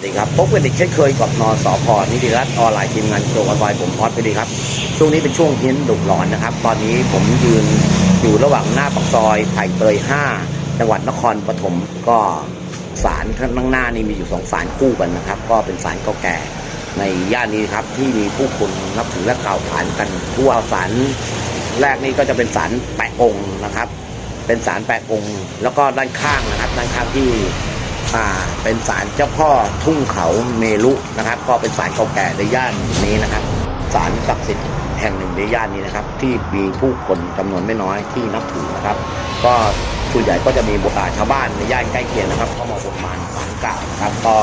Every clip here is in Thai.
สดีครับพบกันอีกเช่นเคยกับนสพนิติรัตน์ออนไลน์ทีมงานโจออนไลน์ผมพอดไปดีครับ ช่วงนี้เป็นช่วงเฮี้ยนดุหลอนนะครับ ตอนนี้ผมยืนอยู่ระหว่างหน้าปากซอยไผ่เตย 5 จังหวัดนครปฐมก็ศาลข้างหน้านี่มีอยู่สองศาลคู่กันนะครับ ก็เป็นศาลเก่าแก่ในย่านนี้ครับที่มีผู้คนนับถือและกล่าวขานกันทั่วศาลแรกนี่ก็จะเป็นศาลแปะองค์นะครับ เป็นศาลแปะองค์ แล้วก็ด้านข้างนะครับ ด้านข้างที่ อ่าเป็นศาลเจ้าพ่อทุ่งเขาเมลุนะครับ ก็เป็นศาลเก่าแก่ในย่านนี้นะครับศาลศักดิ์สิทธิ์แห่งหนึ่งในย่านนี้นะครับ ที่มีผู้คนจำนวนไม่น้อยที่นับถือนะครับ ก็ส่วนใหญ่ก็จะมีบุตรชาวบ้านในย่านใกล้เคียงนะครับเข้ามาบนบานศาลเก่านะครับก็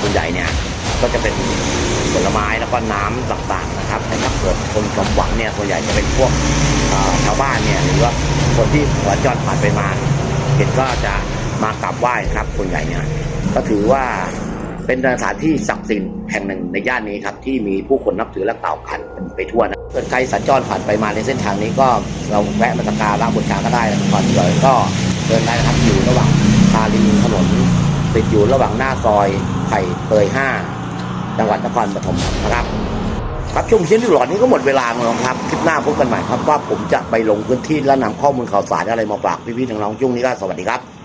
ส่วนใหญ่เนี่ยก็จะเป็นผลไม้แล้วก็น้ำต่างๆนะครับแต่ถ้าเกิดคนสมหวังเนี่ยส่วนใหญ่จะเป็นพวกชาวบ้านเนี่ยหรือว่าคนที่สัญจรผ่านไปมาเห็นก็จะ มากราบไหว้ครับส่วนใหญ่เนี่ยก็ถือว่าเป็นสถานที่ศักดิ์สิทธิ์แห่งหนึ่งในย่านนี้ครับที่มีผู้คนนับถือและกล่าวขันไปทั่วนะเกิดใครสัญจรผ่านไปมาในเส้นทางนี้ก็เราแวะมาสักการะบูชาก็ได้ก่อนเลยก็เดินได้นะครับอยู่ระหว่างทาริมถนนติดอยู่ระหว่างหน้าซอยไผ่เตยห้าจังหวัดนครปฐมนะครับครับช่วงเช้นที่หลอดนี้ก็หมดเวลาแล้วครับคลิปหน้าพบกันใหม่ครับว่าผมจะไปลงพื้นที่และนำข้อมูลข่าวสารอะไรมาฝากพี่ๆน้องๆช่วงนี้ก็สวัสดีครับ